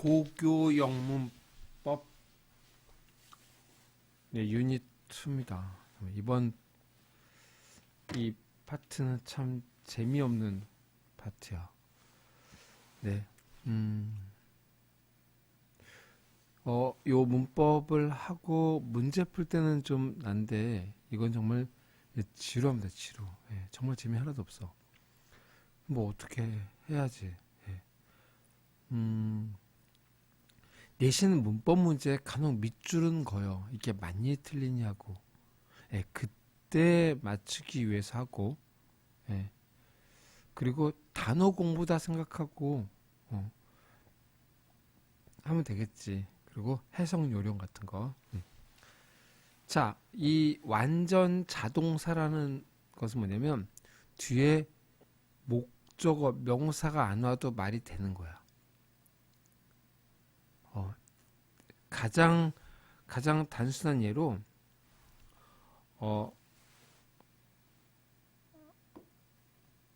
고교 영문법 네, 유닛 2입니다. 이번 이 파트는 참 재미없는 파트야. 네. 음. 어, 요 문법을 하고 문제 풀 때는 좀 난데 이건 정말 지루합니다, 지루. 예, 정말 재미 하나도 없어. 뭐 어떻게 해야지. 예. 음. 내신 문법 문제 간혹 밑줄은 거요. 이게 맞니 틀리냐고. 예, 그때 맞추기 위해서 하고, 예. 그리고 단어 공부다 생각하고, 어, 하면 되겠지. 그리고 해석 요령 같은 거. 음. 자, 이 완전 자동사라는 것은 뭐냐면, 뒤에 목적어, 명사가 안 와도 말이 되는 거야. 어, 가장 가장 단순한 예로 어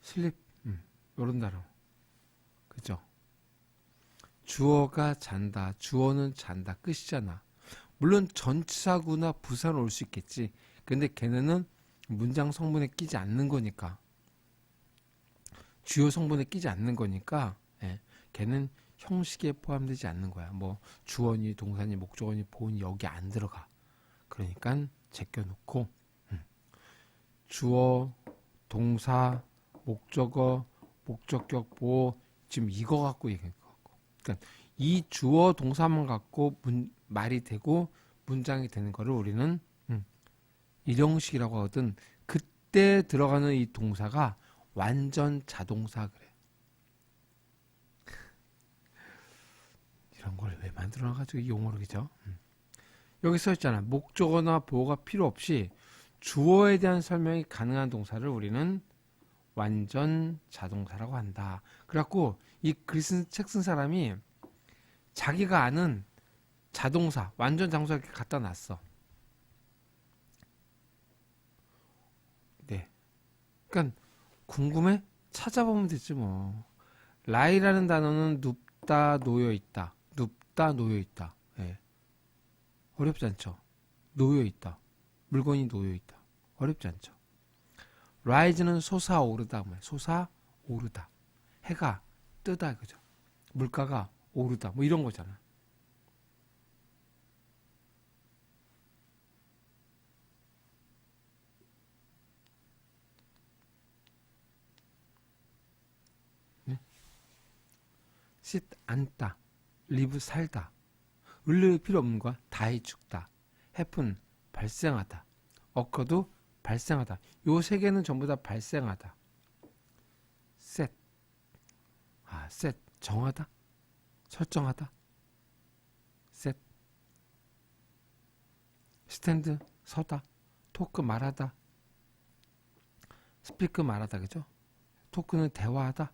슬립 음, 요런 단어. 그죠? 주어가 잔다 주어는 잔다 끝이잖아. 물론 전치사구나 부사는 올수 있겠지. 근데 걔네는 문장 성분에 끼지 않는 거니까. 주요 성분에 끼지 않는 거니까 예, 걔는 형식에 포함되지 않는 거야. 뭐 주어니 동사니 목적어니 보온이 여기 안 들어가. 그러니까 제껴놓고 음. 주어 동사 목적어 목적격 보호 지금 이거 갖고 얘기할 것 같고. 그러니까 이 주어 동사만 갖고 문, 말이 되고 문장이 되는 거를 우리는 음, 일형식이라고 하거든. 그때 들어가는 이 동사가 완전 자동사 그래. 이런 걸 왜 만들어놔가지고 이 용어로 그죠? 음. 여기 써 있잖아. 목적어나 보호가 필요 없이 주어에 대한 설명이 가능한 동사를 우리는 완전 자동사라고 한다. 그래갖고 이 글 쓴 책 쓴 사람이 자기가 아는 자동사, 완전 자동사 이렇게 갖다 놨어. 네. 그러니까 궁금해? 찾아보면 되지 뭐. 라이라는 단어는 눕다 놓여 있다. 눕다 놓여 있다. 예. 어렵지 않죠. 놓여 있다. 물건이 놓여 있다. 어렵지 않죠. rise는 솟아오르다. 솟아오르다. 해가 뜨다. 그죠. 물가가 오르다. 뭐 이런 거잖아. 네? sit 앉다. Live 살다. 을를 필요 없는 거야. die 죽다. happen 발생하다. occur도 발생하다. 요 세 개는 전부 다 발생하다. set 아 set 정하다. 설정하다. set stand 서다. 토크 말하다. 스피크 말하다 그죠? 토크는 대화하다.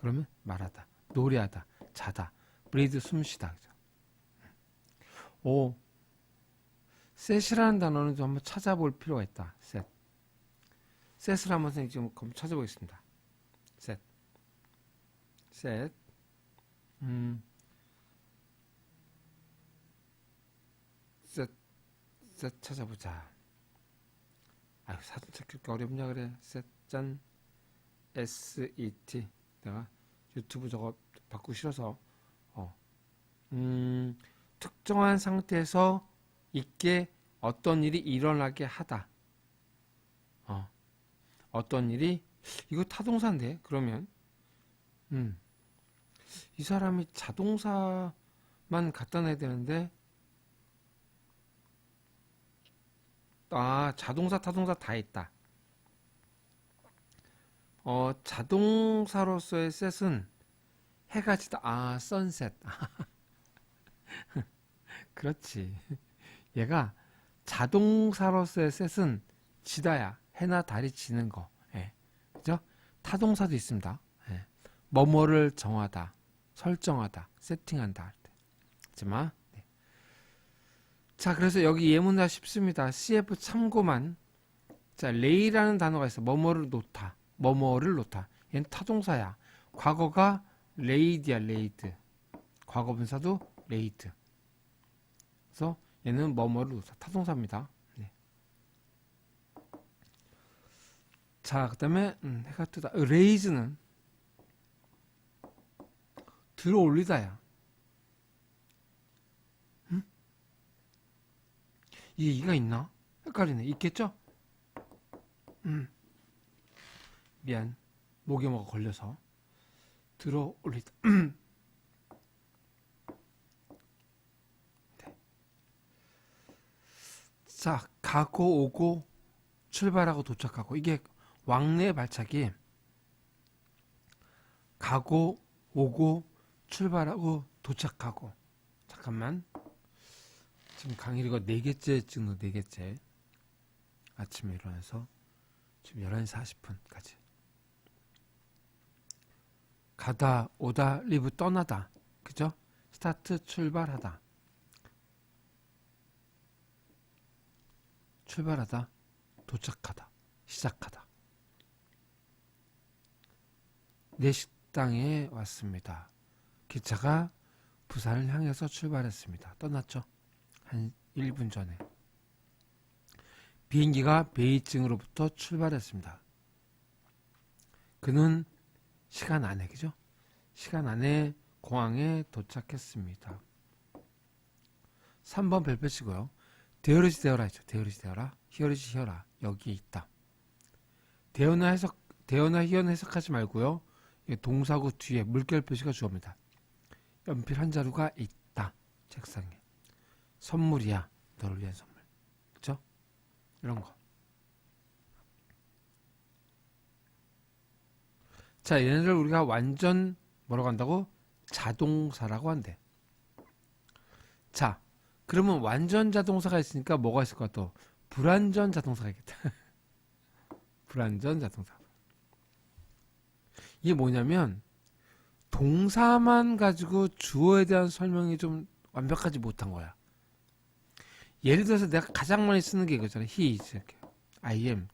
그러면 말하다. 노래하다. 자다. 브레이드 숨쉬다. 그죠? 오, 셋이라는 단어는 좀 한번 찾아볼 필요가 있다. 셋. 셋을 한번 선생님 지금 찾아보겠습니다. 셋. 셋. 음. 셋. 셋 찾아보자. 아유, 사진 찾기 어렵냐 그래. 셋, 짠. S-E-T. 내가 유튜브 저거 받고 싫어서 음, 특정한 상태에서 있게 어떤 일이 일어나게 하다. 어, 어떤 일이 이거 타동사인데 그러면 음, 이 사람이 자동사만 갖다 놔야 되는데 아 자동사 타동사 다 있다. 어 자동사로서의 셋은 해가 지다 아 선셋 그렇지. 얘가 자동사로서의 셋은 지다야. 해나 달이 지는 거. 예. 그죠? 타동사도 있습니다. 예. 뭐뭐를 정하다, 설정하다, 세팅한다 할 때. 하지만 네. 자, 그래서 여기 예문다 쉽습니다. CF 참고만. 자, 레이라는 단어가 있어. 뭐뭐를 놓다. 뭐뭐를 놓다. 얘는 타동사야. 과거가 레이드야, 레이드. 과거 분사도 레이드. 그래서 얘는 뭐뭐를 타동사입니다. 네. 자, 그 다음에 음, 해가 뜨다. 레이즈는 들어 올리다야. 음? 이게 이가 있나? 헷갈리네. 있겠죠? 음. 미안. 목에 뭐가 걸려서 들어 올리다. 자, 가고 오고 출발하고 도착하고. 이게 왕래 발차기. 가고 오고 출발하고 도착하고. 잠깐만. 지금 이거 네 개째 찍는 네 개째. 아침에 일어나서 지금 11시 40분까지. 가다 오다 리브 떠나다. 그죠? 스타트 출발하다 출발하다 도착하다 시작하다 내 식당에 왔습니다 기차가 부산을 향해서 출발했습니다 떠났죠 한 1분 전에 비행기가 베이징으로부터 출발했습니다 그는 시간 안에 그죠? 시간 안에 공항에 도착했습니다. 3번 별표치고요. 데어리지 되어라 했죠. 데어리지 되어라. 히어리지 히어라. 여기에 있다. 대어나 해석 대어나 히어는 해석하지 말고요. 동사구 뒤에 물결 표시가 주어입니다. 연필 한 자루가 있다. 책상에. 선물이야. 너를 위한 선물. 그죠? 이런 거. 자, 얘네들 우리가 완전 뭐라고 한다고? 자동사라고 한대. 자, 그러면 완전 자동사가 있으니까 뭐가 있을 것 같아? 불완전 자동사가 있겠다. 불완전 자동사. 이게 뭐냐면 동사만 가지고 주어에 대한 설명이 좀 완벽하지 못한 거야. 예를 들어서 내가 가장 많이 쓰는 게 이거잖아. he is 이렇게. I am.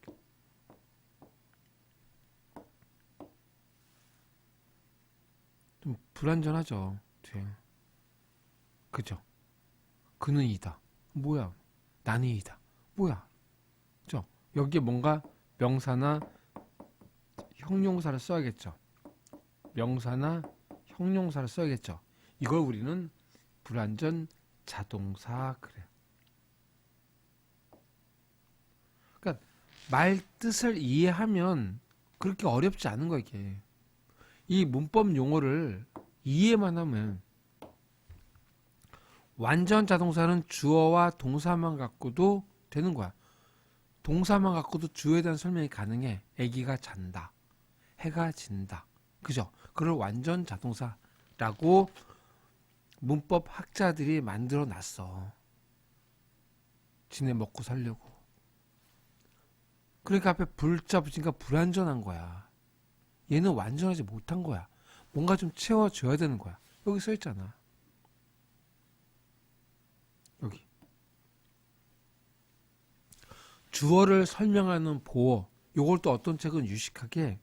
좀 불안전하죠. 뒤에. 그죠? 그는 이다. 뭐야? 나는 이다. 뭐야? 그죠? 여기에 뭔가 명사나 형용사를 써야겠죠. 명사나 형용사를 써야겠죠. 이걸 우리는 불완전 자동사 그래. 그러니까 말 뜻을 이해하면 그렇게 어렵지 않은 거야 이게. 이 문법 용어를 이해만 하면 완전 자동사는 주어와 동사만 갖고도 되는 거야. 동사만 갖고도 주어에 대한 설명이 가능해. 아기가 잔다. 해가 진다. 그죠? 그걸 완전 자동사라고 문법 학자들이 만들어 놨어. 지네 먹고 살려고. 그러니까 앞에 불자 붙이니까 불완전한 거야. 얘는 완전하지 못한 거야. 뭔가 좀 채워줘야 되는 거야. 여기 써 있잖아. 여기. 주어를 설명하는 보어. 요걸 또 어떤 책은 유식하게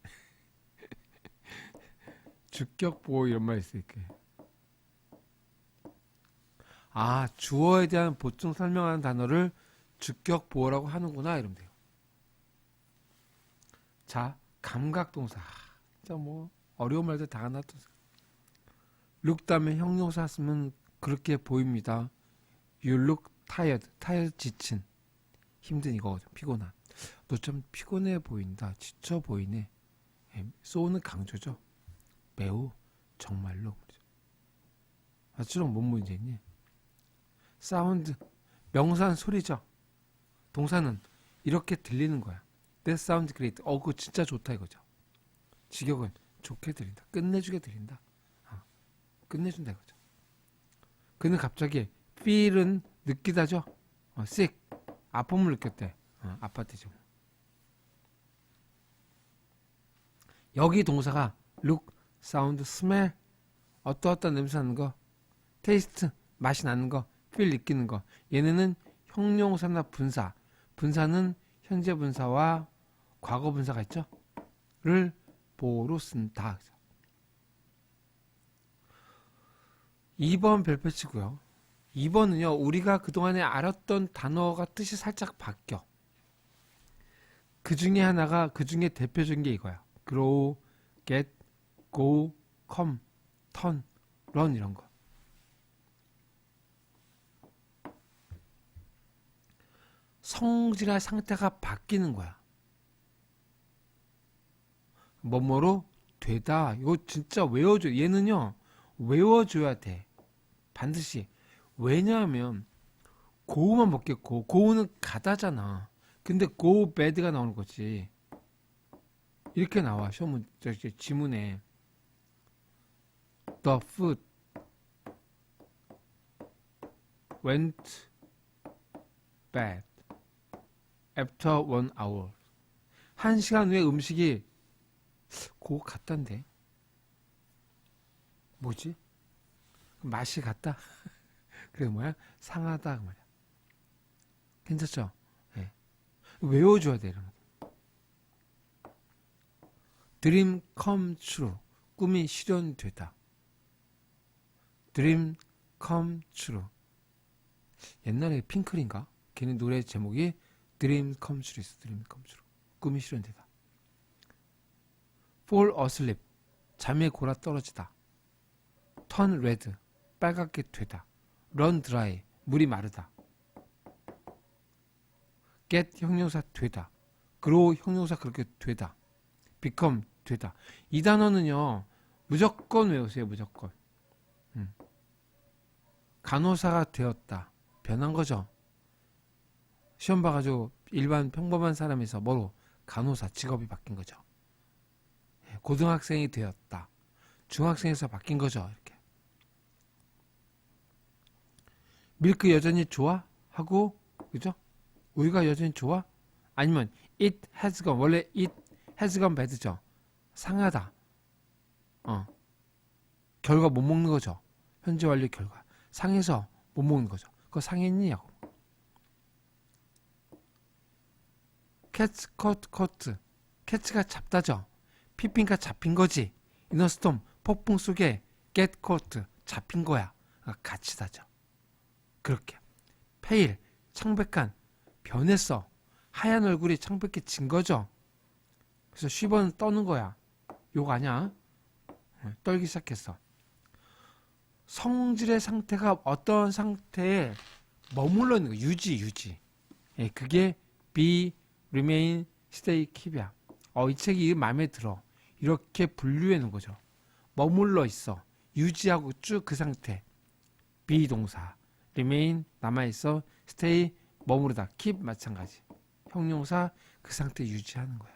주격 보어 이런 말 있을게. 아, 주어에 대한 보충 설명하는 단어를 주격 보어라고 하는구나 이러면 돼요. 자, 감각동사. 진짜 뭐 어려운 말들 다 놔뒀어. look 다음에 형용사 쓰면 그렇게 보입니다. You look tired. tired 지친. 힘든 이거거든. 피곤한. 너 좀 피곤해 보인다. 지쳐 보이네. 쏘는 강조죠. 매우 정말로. 아주랑 뭔 문제 있니? 사운드 명사는 소리죠. 동사는 이렇게 들리는 거야. That sounds great. 어, 그거 진짜 좋다 이거죠. 직역은 좋게 들린다. 끝내주게 들린다. 어, 끝내준다 이거죠. 그는 갑자기 feel은 느끼다죠. 어, sick. 아픔을 느꼈대. 어, 아팠대죠. 여기 동사가 look, sound, smell 어떠어떤 냄새 나는 거 taste 맛이 나는 거 feel 느끼는 거 얘네는 형용사나 분사 분사는 현재 분사와 과거 분사가 있죠 를 보로 쓴다 2번 별표치고요. 2번은요, 우리가 그동안에 알았던 단어가 뜻이 살짝 바뀌어. 그 중에 하나가, 그 중에 대표적인 게 이거야. grow, get, go, come, turn, run 이런 거. 성질의 상태가 바뀌는 거야. 뭐뭐로 되다. 이거 진짜 외워줘. 얘는요, 외워줘야 돼. 반드시. 왜냐하면, 고우만 먹겠고, 고우는 가다잖아. 근데 go bad가 나오는 거지. 이렇게 나와. 시험, 지문에. The food went bad after one hour. 한 시간 후에 음식이 고 같단데. 뭐지? 맛이 같다? 그게 뭐야? 상하다 그 말이야. 괜찮죠? 예. 외워줘야 돼 이런 거. 드림 come true. 꿈이 실현되다. 드림 come true. 옛날에 핑클인가? 걔네 노래 제목이 드림 come true 있어. 드림 come true. 꿈이 실현되다. fall asleep. 잠에 골아 떨어지다. turn red. 빨갛게 되다. Run dry. 물이 마르다. get 형용사 되다. grow 형용사 그렇게 되다. become 되다. 이 단어는요. 무조건 외우세요. 무조건. 음. 간호사가 되었다. 변한 거죠. 시험 봐가지고 일반 평범한 사람에서 뭐로 간호사 직업이 바뀐 거죠. 예, 고등학생이 되었다. 중학생에서 바뀐 거죠. 이렇게. 밀크 여전히 좋아? 하고 그죠? 우유가 여전히 좋아? 아니면 it has gone 원래 it has gone bad죠. 상하다. 어. 결과 못 먹는 거죠. 현재 완료 결과. 상해서 못 먹는 거죠. 그거 상했냐고. 캐츠 커트 커트. 캐츠가 잡다죠. 피핑가 잡힌 거지. 이너스톰 폭풍 속에 get caught 잡힌 거야. 그러니까 같이 다죠. 그렇게. 페일 창백한 변했어. 하얀 얼굴이 창백해진 거죠. 그래서 쉬번 떠는 거야. 욕 아냐? 떨기 시작했어. 성질의 상태가 어떤 상태에 머물러 있는 거 유지 유지. 예, 그게 be, remain, stay, keep이야. 어, 이 책이 마음에 들어. 이렇게 분류해 놓은 거죠. 머물러 있어. 유지하고 쭉 그 상태. be 동사, remain 남아 있어, stay 머무르다, keep 마찬가지. 형용사 그 상태 유지하는 거야.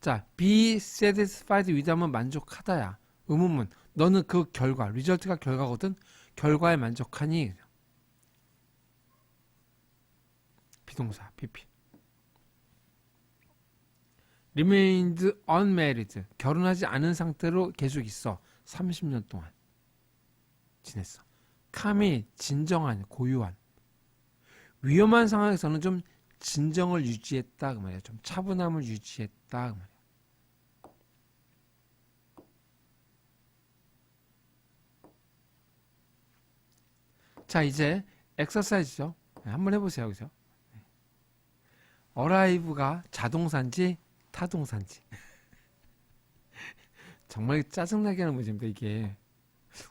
자, be satisfied with 하면 만족하다야. 의문문. 너는 그 결과, 리절트가 결과거든. 결과에 만족하니? 비동사, pp. remained unmarried. 결혼하지 않은 상태로 계속 있어. 30년 동안 지냈어. calm이 진정한, 고유한. 위험한 상황에서는 좀 진정을 유지했다 그 말이야. 좀 차분함을 유지했다 그 말이야. 자 이제 엑서사이즈죠. 네, 한번 해보세요 여기서. 네. 어라이브가 자동사인지 타동사인지. 정말 짜증나게 하는 문제입니다 이게.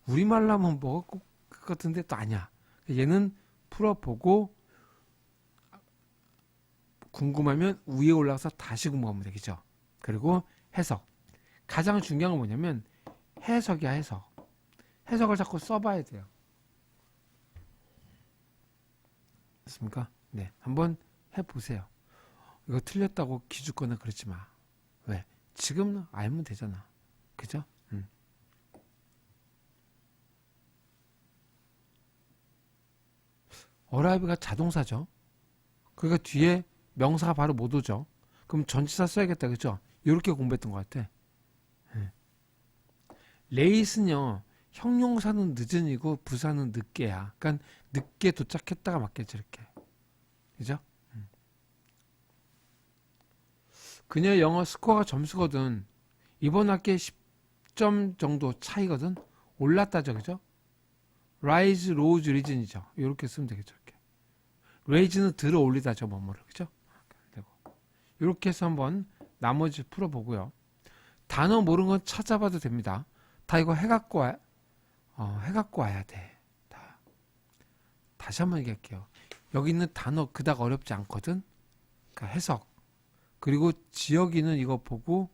우리말로 하면 뭐가 꼭 같은데 또 아니야. 얘는 풀어보고 궁금하면 위에 올라가서 다시 궁금하면 되겠죠. 그리고 해석. 가장 중요한 건 뭐냐면 해석이야 해석. 해석을 자꾸 써봐야 돼요. 됐습니까? 네, 한번 해보세요. 이거 틀렸다고 기죽거나 그러지 마. 왜? 지금 알면 되잖아. 그죠? 어라이브가 자동사죠. 그러니까 뒤에 명사가 바로 못 오죠. 그럼 전치사 써야겠다. 그죠? 이렇게 공부했던 것 같아. 네. 레이스는요. 형용사는 늦은이고 부사는 늦게야. 그러니까 늦게 도착했다가 맞겠죠. 이렇게. 그죠? 음. 그녀 영어 스코어가 점수거든. 이번 학기에 10, 점 정도 차이거든. 올랐다죠, 그죠? Rise, rose, risen이죠. 이렇게 쓰면 되겠죠. 이렇게. raise는 들어 올리다죠, 뭐뭐를, 그죠? 이렇게 해서 한번 나머지 풀어보고요. 단어 모르는 건 찾아봐도 됩니다. 다 이거 해갖고 와, 어, 해갖고 와야 돼. 다. 다시 한번 얘기할게요. 여기 있는 단어 그닥 어렵지 않거든. 그러니까 해석. 그리고 지역이는 이거 보고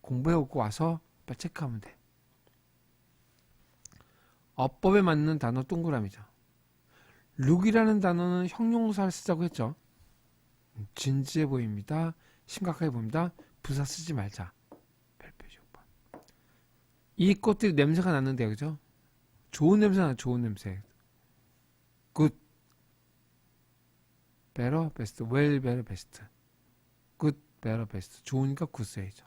공부해오고 와서 체크하면 돼. 어법에 맞는 단어 동그라미죠. 룩이라는 단어는 형용사를 쓰자고 했죠. 진지해 보입니다. 심각하게 보입니다. 부사 쓰지 말자. 별표지 6번. 이 꽃들이 냄새가 났는데 그죠? 좋은 냄새 나 좋은 냄새. good, better, best, well, better, best. good, better, best. 좋으니까 good 써야죠.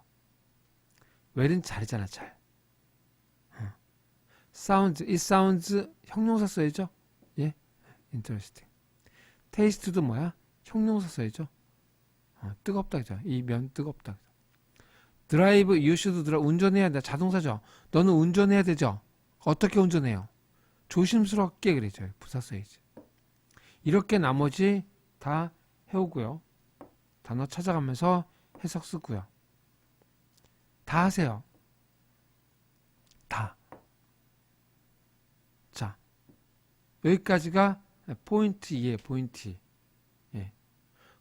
well은 잘이잖아 잘. 어. sounds, it sounds 형용사 써야죠. 예, interesting. taste도 뭐야? 형용사 써야죠. 어, 뜨겁다 그죠? 이 면 뜨겁다. 드라이브 you should drive 운전해야 한다. 자동사죠. 너는 운전해야 되죠. 어떻게 운전해요? 조심스럽게 그러죠. 부사 써야지. 이렇게 나머지 다 해오고요. 단어 찾아가면서 해석 쓰고요. 다 하세요. 다. 자, 여기까지가 포인트 2에 포인트. 예.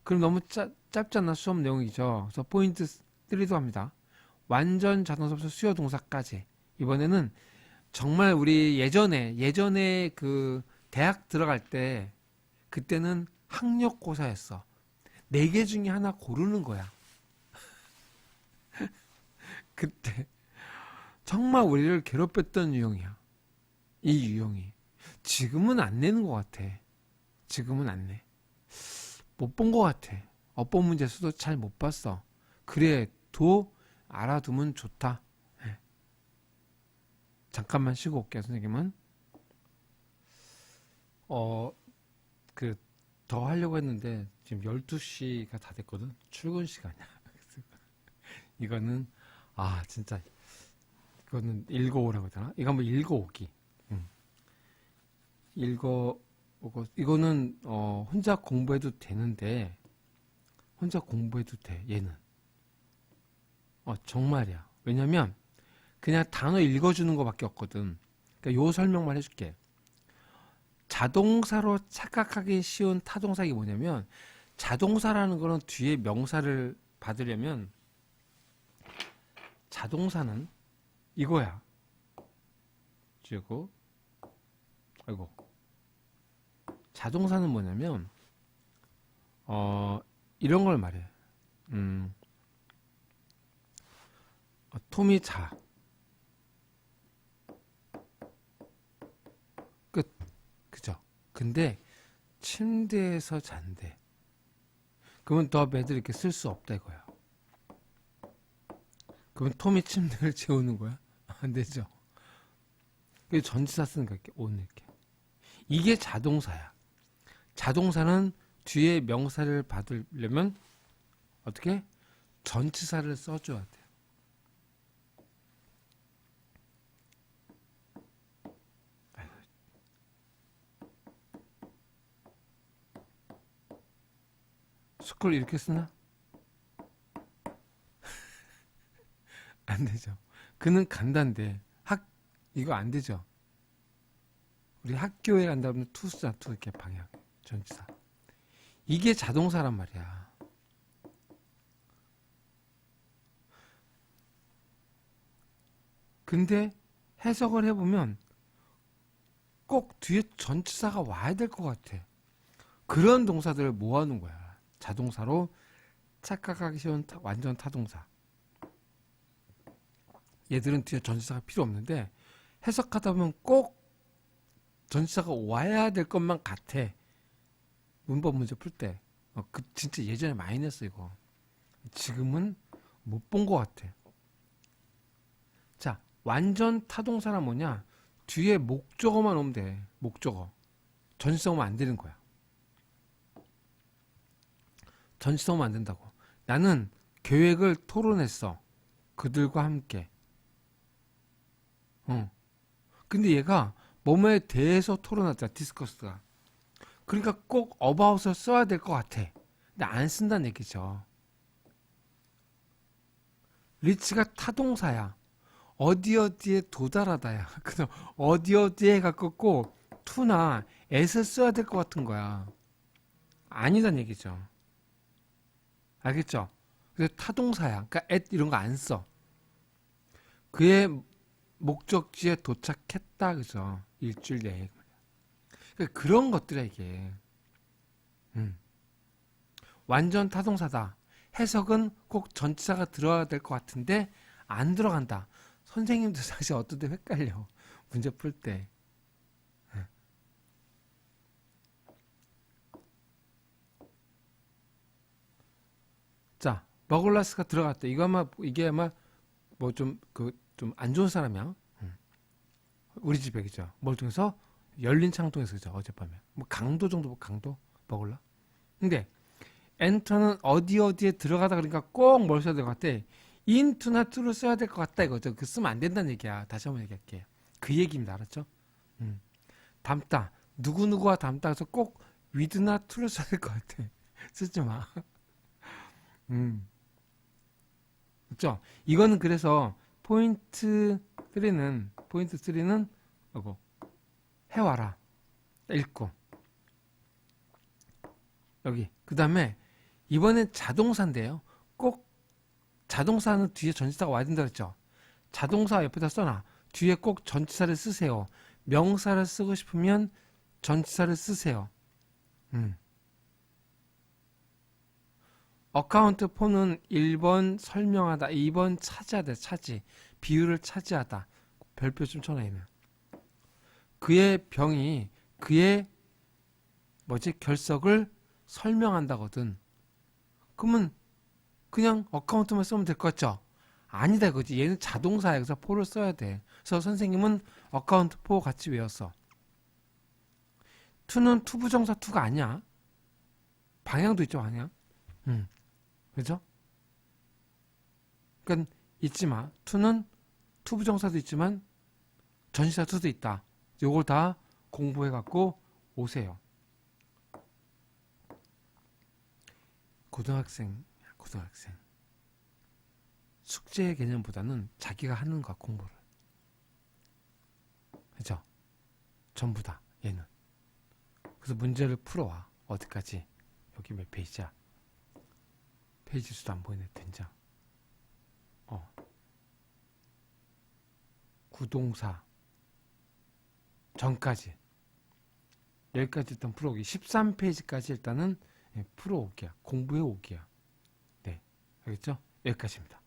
그럼 너무 짧, 짧잖아 수업 내용이죠. 그래서 포인트 3도 합니다. 완전 자동사부터 수요 동사까지. 이번에는 정말 우리 예전에 예전에 그 대학 들어갈 때 그때는 학력고사였어. 네 개 중에 하나 고르는 거야. 그때 정말 우리를 괴롭혔던 유형이야. 이 유형이. 지금은 안 내는 것 같아. 지금은 안 내. 못 본 것 같아. 어법 문제수도 잘 못 봤어. 그래도 알아두면 좋다. 네. 잠깐만 쉬고 올게요, 선생님은. 어, 그, 더 하려고 했는데, 지금 12시가 다 됐거든? 출근 시간이야. 이거는, 아, 진짜, 이거는 읽어오라고 되나? 이거 한번 읽어오기. 음. 읽어오고, 이거는, 어, 혼자 공부해도 되는데, 혼자 공부해도 돼, 얘는. 어, 정말이야. 왜냐면, 그냥 단어 읽어주는 것밖에 없거든. 그러니까 요 설명만 해줄게. 자동사로 착각하기 쉬운 타동사가 뭐냐면, 자동사라는 거는 뒤에 명사를 받으려면, 자동사는 이거야. 그리고, 아이고. 자동사는 뭐냐면, 어, 이런 걸 말해. 음, 어, 톰이 자. 끝. 그죠? 근데 침대에서 잔대. 그러면 더 배드 이렇게 쓸 수 없다 이거야. 그러면 톰이 침대를 재우는 거야? 안 되죠. 그 전치사 쓰는 거 이렇게 오늘 이렇게. 이게 자동사야. 자동사는 뒤에 명사를 받으려면 어떻게 전치사를 써줘야 돼. 스쿨 이렇게 쓰나? 안 되죠. 그는 간다인데 학 이거 안 되죠. 우리 학교에 간다면 투수자 투 이렇게 방향 전치사. 이게 자동사란 말이야. 근데 해석을 해보면 꼭 뒤에 전치사가 와야 될 것 같아. 그런 동사들을 모아놓은 거야. 자동사로 착각하기 쉬운 타- 완전 타동사. 얘들은 뒤에 전치사가 필요 없는데 해석하다 보면 꼭 전치사가 와야 될 것만 같아. 문법 문제 풀 때. 어, 그 진짜 예전에 많이 냈어 이거. 지금은 못 본 것 같아. 자, 완전 타동사란 뭐냐? 뒤에 목적어만 오면 돼. 목적어. 전치사 오면 안 되는 거야. 전치사 오면 안 된다고. 나는 계획을 토론했어. 그들과 함께. 어. 근데 얘가 뭐뭐에 대해서 토론하자 디스커스가. 그러니까 꼭 어바웃을 써야 될 것 같아. 근데 안 쓴다는 얘기죠. 리치가 타동사야. 어디 어디에 도달하다야. 그래서 어디 어디에 갖고 꼭 to나 at을 써야 될 것 같은 거야. 아니란 얘기죠. 알겠죠? 그래서 타동사야. 그러니까 at 이런 거 안 써. 그의 목적지에 도착했다. 그죠? 일주일 내에. 그러니까 그런 것들이야, 이게. 음. 완전 타동사다. 해석은 꼭 전치사가 들어야 될 것 같은데 안 들어간다. 선생님도 사실 어떨 때 헷갈려. 문제 풀 때. 예. 자, 머글라스가 들어갔다. 이거 아마 이게 아마 뭐 좀 그 좀 안 좋은 사람이야. 음. 우리 집에 그죠. 뭘 통해서 열린 창통에서 그죠. 어젯밤에 뭐 강도 정도 뭐 강도 먹을라. 근데 엔터는 어디 어디에 들어가다 그러니까 꼭 뭘 써야 될 것 같아. into나 to를 써야 될 것 같다 이거죠. 그 쓰면 안 된다는 얘기야. 다시 한번 얘기할게. 그 얘기입니다. 알았죠? 음. 담다. 누구누구와 담다. 그래서 꼭 with나 to를 써야 될 것 같아. 쓰지 마. 음. 그죠? 이거는 그래서 포인트 3는 포인트 3는 이거 해와라. 읽고 여기 그 다음에 이번엔 자동사인데요. 꼭 자동사는 뒤에 전치사가 와야 된다 그랬죠. 자동사 옆에다 써놔. 뒤에 꼭 전치사를 쓰세요. 명사를 쓰고 싶으면 전치사를 쓰세요. 음. 어카운트 4는 1번 설명하다, 2번 차지하다, 차지. 비율을 차지하다. 별표 좀 쳐놔있네. 그의 병이 그의 뭐지 결석을 설명한다거든. 그러면 그냥 어카운트만 쓰면 될 것 같죠? 아니다 이거지. 얘는 자동사야. 그래서 포를 써야 돼. 그래서 선생님은 어카운트 포 같이 외웠어. 투는 투부정사 투가 아니야. 방향도 있죠, 방향. 음. 그죠? 그러니까 잊지 마. 투는 투부정사도 있지만 전시사 투도 있다. 요걸 다 공부해 갖고 오세요. 고등학생, 고등학생. 숙제 개념보다는 자기가 하는 거 공부를. 그죠? 전부 다 얘는. 그래서 문제를 풀어와. 어디까지? 여기 몇 페이지야? 페이지 수도 안 보이네. 된장. 어. 구동사. 전까지. 여기까지 일단 풀어오기. 13페이지까지 일단은 예, 풀어오기야. 공부해 오기야. 네. 알겠죠? 여기까지입니다.